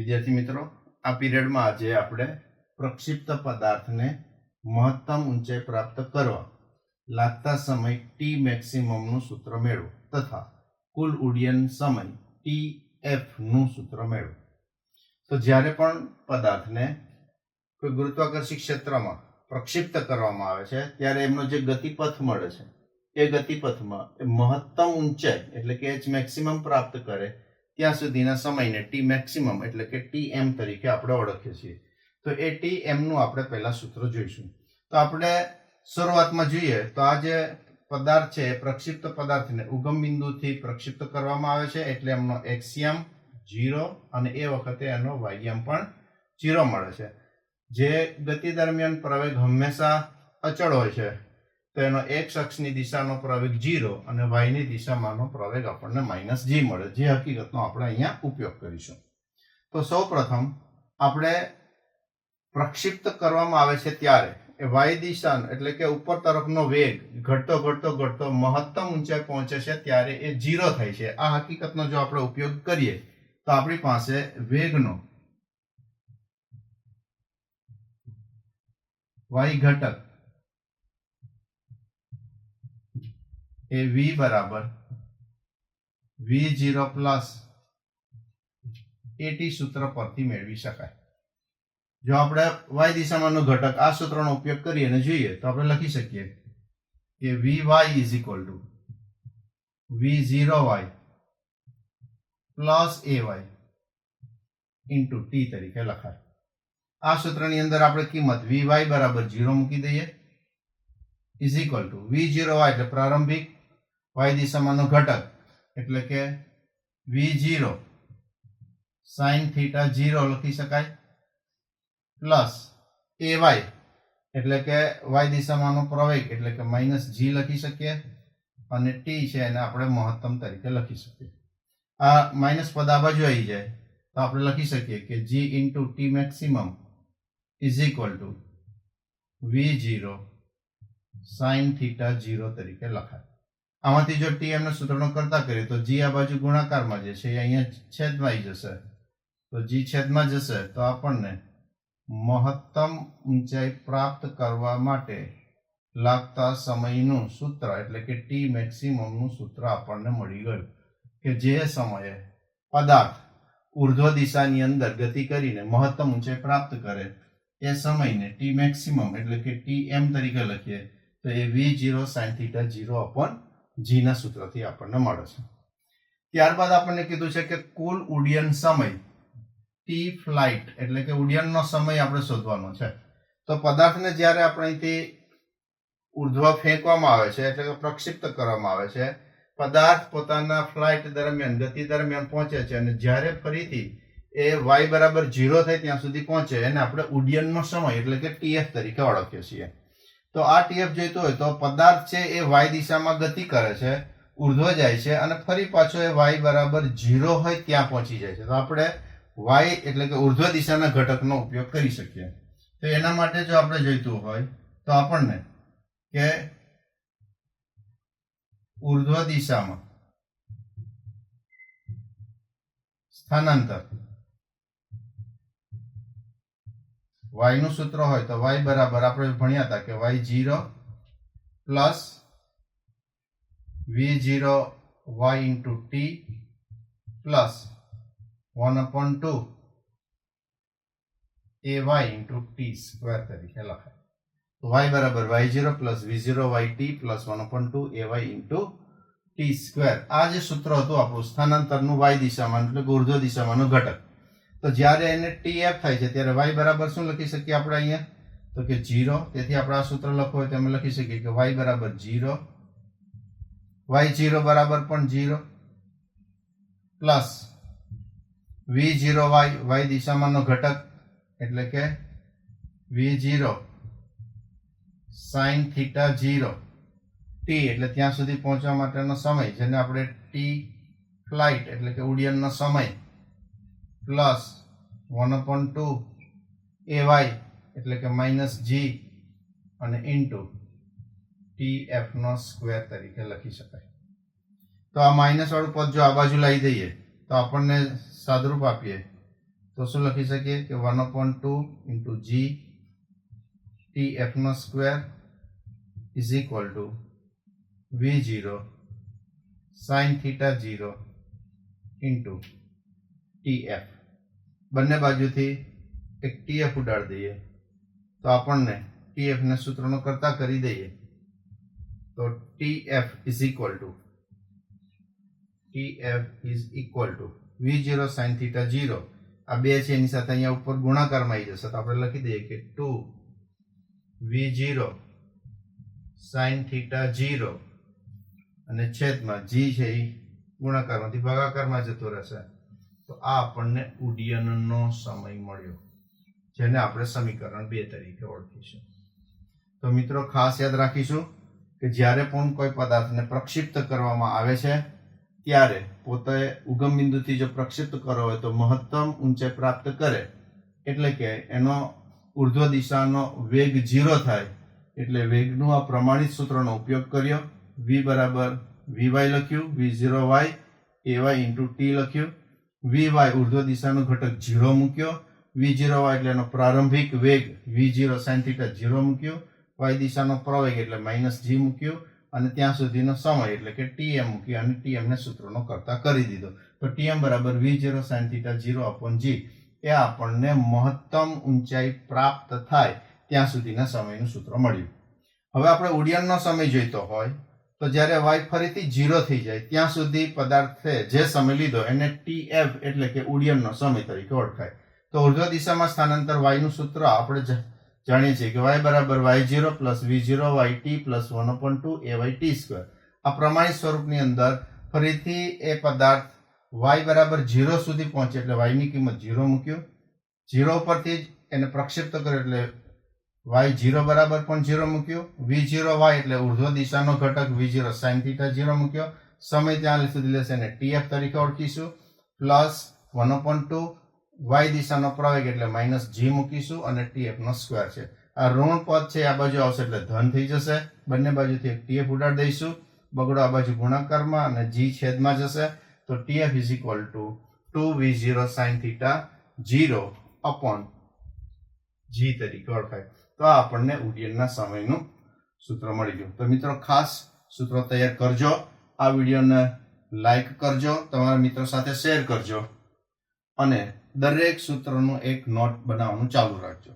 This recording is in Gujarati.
વિદ્યાર્થી મિત્રો, આ પીરિયડમાં આજે આપણે પ્રક્ષિપ્ત પદાર્થને મહત્તમ ઊંચાઈ પ્રાપ્ત કરવા લાગતા સમય ટી મેક્સિમમનું સૂત્ર મેળવો તથા કુલ ઉડ્ડયન સમય ટી એફનું સૂત્ર મેળવો. તો જ્યારે પણ પદાર્થને કોઈ ગુરુત્વાકર્ષી ક્ષેત્રમાં પ્રક્ષિપ્ત કરવામાં આવે છે, ત્યારે એમનો જે ગતિપથ મળે છે, એ ગતિપથમાં એ મહત્તમ ઊંચાઈ એટલે કે એચ મેક્સિમમ પ્રાપ્ત કરે ત્યાં સુધીના સમયને ટી મેક્સિમમ એટલે કે ટી એમ તરીકે આપણે ઓળખીએ છીએ. તો એ ટી એમનું આપણે પહેલાં સૂત્ર જોઈશું. તો આપણે શરૂઆતમાં જોઈએ તો આ જે પદાર્થ છે પ્રક્ષિપ્ત પદાર્થને ઉગમ બિંદુથી પ્રક્ષિપ્ત કરવામાં આવે છે એટલે એમનો એક્સિયમ જીરો અને એ વખતે એનો વાયમ પણ જીરો મળે છે. જે ગતિ દરમિયાન પ્રવેગ હંમેશા અચળ હોય છે. તો એનો એક્સ અક્ષની દિશાનો પ્રવેગ જીરો અને વાયની દિશામાંનો પ્રવેગ આપણને માઇનસ જી મળે. જે હકીકતનો આપણે અહીંયા ઉપયોગ કરીશું. તો સૌ પ્રથમ આપણે પ્રક્ષિપ્ત કરવામાં આવે છે ત્યારે એ વાય દિશા એટલે કે ઉપર તરફનો વેગ ઘટતો ઘટતો ઘટતો મહત્તમ ઊંચાઈ પહોંચે છે ત્યારે એ જીરો થાય છે. આ હકીકતનો જો આપણે ઉપયોગ કરીએ તો આપણી પાસે વેગનો વાય ઘટક એ વી બરાબર. વી જીરો પ્લસ એટી સૂત્ર પરથી મેળવી શકાય. જો આપણે વાય દિશામાંનો ઘટક આ સૂત્રનો ઉપયોગ કરીએ અને જોઈએ, તો આપણે લખી શકીએ કે V Y is equal to V zero Y plus A Y into T તરીકે લખાય. આ સૂત્રની અંદર આપણે કિંમત વી વાય બરાબર ઝીરો મૂકી દઈએ. Is equal to V zero Y એટલે પ્રારંભિક વાય દિશામાંનો ઘટક. એટલે કે V zero sine theta zero લખી શકાય. પ્લસ એ વાય એટલે કે વાય દિશામાંનો પ્રવેગ, એટલે કે માઇનસ જી લખી શકીએ. અને ટી છે એને આપણે મહત્તમ તરીકે લખી શકીએ. આ માઇનસ પદ આ બાજુ આવી જાય. તો આપણે લખી શકીએ કે G into T maximum is equal to V zero sine theta zero તરીકે લખાય. આમાંથી જો ટી એમનો સૂત્રનો કરતા કરીએ, તો જી આ બાજુ ગુણાકારમાં જે છે અહીંયા છેદમાં આવી જશે. તો જી છેદમાં જશે, તો આપણને મહત્તમ ઊંચાઈ પ્રાપ્ત કરવા માટે લાગતા સમયનું સૂત્ર, એટલે કે ટી મેક્સિમમનું સૂત્ર આપણને મળી ગયું. કે જે સમયે પદાર્થ ઉર્ધ્વ દિશાની અંદર ગતિ કરીને મહત્તમ ઊંચાઈ પ્રાપ્ત કરે, એ સમયને ટી મેક્સિમમ, એટલે કે ટી એમ તરીકે લખીએ, તો એ V zero sine theta zero upon જીના સૂત્રથી આપણને મળે છે. ત્યારબાદ આપણને કીધું છે કે કુલ ઉડ્ડયન સમય ટી ફ્લાઇટ એટલે કે ઉડ્ડયનનો સમય આપણે શોધવાનો છે. તો પદાર્થને જ્યારે આપણે અહીંથી ઉર્ધ્વ ફેંકવામાં આવે છે, એટલે કે પ્રક્ષિપ્ત કરવામાં આવે છે, પદાર્થ પોતાના ફ્લાઇટ દરમિયાન, ગતિ દરમિયાન પહોંચે છે અને જ્યારે ફરીથી એ વાય બરાબર ઝીરો થાય ત્યાં સુધી પહોંચે, એને આપણે ઉડ્ડયનનો સમય, એટલે કે ટીએફ તરીકે ઓળખીએ છીએ. તો આ ટીએફ જોઈતો હોય તો પદાર્થ છે એ વાય દિશામાં ગતિ કરે છે, ઉર્ધ્વ જાય છે અને ફરી પાછો એ વાય બરાબર ઝીરો હોય ત્યાં પહોંચી જાય છે. તો આપણે વાય એટલે કે ઉર્ધ્વ દિશાના ઘટકનો ઉપયોગ કરી શકીએ. તો એના માટે જો આપણે જોઈતું હોય તો આપણને કે ઉર્ધ્વ દિશામાં સ્થાનાંતર વાયનું સૂત્ર હોય તો વાય બરાબર આપણે ભણ્યા હતા કે Y zero plus V zero Y into T plus one upon two A Y into T square તરીકે લખાય. તો વાય બરાબર Y zero plus V zero Y T plus one upon two A Y into T square આ જે સૂત્ર હતું આપણું સ્થાનાંતરનું વાય દિશામાં એટલે ઉર્ધ્વ દિશામાંનું ઘટક. તો જ્યારે એને ટી એફ થાય છે, ત્યારે વાય બરાબર શું લખી શકીએ આપણે અહીંયા? તો કે જીરો તેથી આપણે આ સૂત્ર લખવું હોય તો અમે લખી શકીએ કે વાય બરાબર જીરો વાય જીરો બરાબર પણ zero plus V zero Y Y દિશામાંનો ઘટક, એટલે કે V zero sine theta zero T એટલે ત્યાં સુધી પહોંચવા માટેનો સમય, જેને આપણે ટી ફ્લાઇટ એટલે કે ઉડ્ડયનનો સમય plus one upon two A Y, એટલે કે માઇનસ જી અને ઇન્ટુ ટી એફનો સ્ક્વેર તરીકે લખી શકાય. તો આ માઇનસવાળું પદ જો આ બાજુ લાવી દઈએ, તો આપણને સાદરૂપ આપીએ. તો શું લખી શકીએ કે one upon two into G T એફનો square is equal to V zero sine theta zero into T F. બંને બાજુથી એક ટી એફ ઉડાડી દઈએ. તો આપણને ટી એફને સૂત્રનો કરતા કરી દઈએ. તો T F is equal to T F is equal to V zero sine theta zero આ બે છે, એની સાથે અહીંયા ઉપર ગુણાકારમાં આવી જશે. તો આપણે લખી દઈએ કે two V zero sine theta zero. અને છેદમાં જી છે એ ગુણાકારમાંથી ભાગાકારમાં જતો રહેશે. તો આ આપણને ઉડ્ડયનનો સમય મળ્યો, જેને આપણે સમીકરણ બે તરીકે ઓળખીશું. તો મિત્રો, ખાસ યાદ રાખીશું કે જ્યારે પણ કોઈ પદાર્થને પ્રક્ષિપ્ત કરવામાં આવે છે, ત્યારે પોતે ઉગમ બિંદુથી જો પ્રક્ષિપ્ત કરો હોય તો મહત્તમ ઊંચાઈ પ્રાપ્ત કરે, એટલે કે એનો ઉર્ધ્વ દિશાનો વેગ ઝીરો થાય, એટલે વેગનું આ પ્રમાણિત સૂત્રનો ઉપયોગ કર્યો. વી બરાબર વી વાય લખ્યું V zero Y A Y into T લખ્યું. વી વાય ઉર્ધ્વ દિશાનો ઘટક ઝીરો મૂક્યો. વી ઝીરો વાય એટલે એનો પ્રારંભિક વેગ. વી ઝીરો સાઇન ઝીરો મૂક્યો. વાય દિશાનો પ્રવેગ એટલે માઇનસ જી મૂક્યો. અને ત્યાં સુધીનો સમય એટલે કે ટીએમ મૂક્યો અને ટીએમને સૂત્રનો કરતા કરી દીધો. તો ટીએમ બરાબર V zero sine zero upon G. એ આપણને મહત્તમ ઊંચાઈ પ્રાપ્ત થાય ત્યાં સુધીના સમયનું સૂત્ર મળ્યું. હવે આપણે ઉડ્ડયનનો સમય જોઈતો હોય. તો જ્યારે વાય ફરીથી ઝીરો થઈ જાય, ત્યાં સુધી પદાર્થે જે સમય લીધો એને ટી એફ એટલે કે ઉડિયનનો સમય તરીકે ઓળખાય. તો ઉર્ધ્વ દિશામાં સ્થાનાંતર વાયનું સૂત્ર આપણે જાણીએ છીએ કે વાય બરાબર Y zero plus V zero Y T plus one upon two A Y T square આ પ્રમાણિત સ્વરૂપની અંદર ફરીથી એ પદાર્થ વાય બરાબર ઝીરો સુધી પહોંચે એટલે વાયની કિંમત ઝીરો મૂક્યો. ઝીરો પરથી જ એને પ્રક્ષિપ્ત કર્યો એટલે વાય ઝીરો બરાબર પણ ઝીરો મૂક્યો. વી ઝીરો વાય એટલે ઉર્ધ્વ દિશાનો ઘટક. V zero sine theta zero મૂક્યો. સમય ત્યાં સુધી લેશે અને ટીએફ તરીકે ઓળખીશું. Plus one upon two Y દિશાનો પ્રવેગ એટલે માઇનસ જી મૂકીશું અને ટીએફનો સ્ક્વેર છે. આ ઋણ પદ છે, આ બાજુ આવશે એટલે ધન થઈ જશે. બંને બાજુથી એક ટીએફ ઉડાડી દઈશું. બગડો આ બાજુ ગુણાકારમાં અને જી છેદમાં જશે. તો T F is equal to two V zero sine theta zero upon G તરીકે ઓળખાય. તો આપણને ઉડ્ડયનના સમયનું સૂત્ર મળી ગયું. તો મિત્રો, ખાસ સૂત્રો તૈયાર કરજો. આ વિડીયોને લાઈક કરજો, તમારા મિત્રો સાથે શેર કરજો અને દરેક સૂત્રનું એક નોટ બનાવવાનું ચાલુ રાખજો.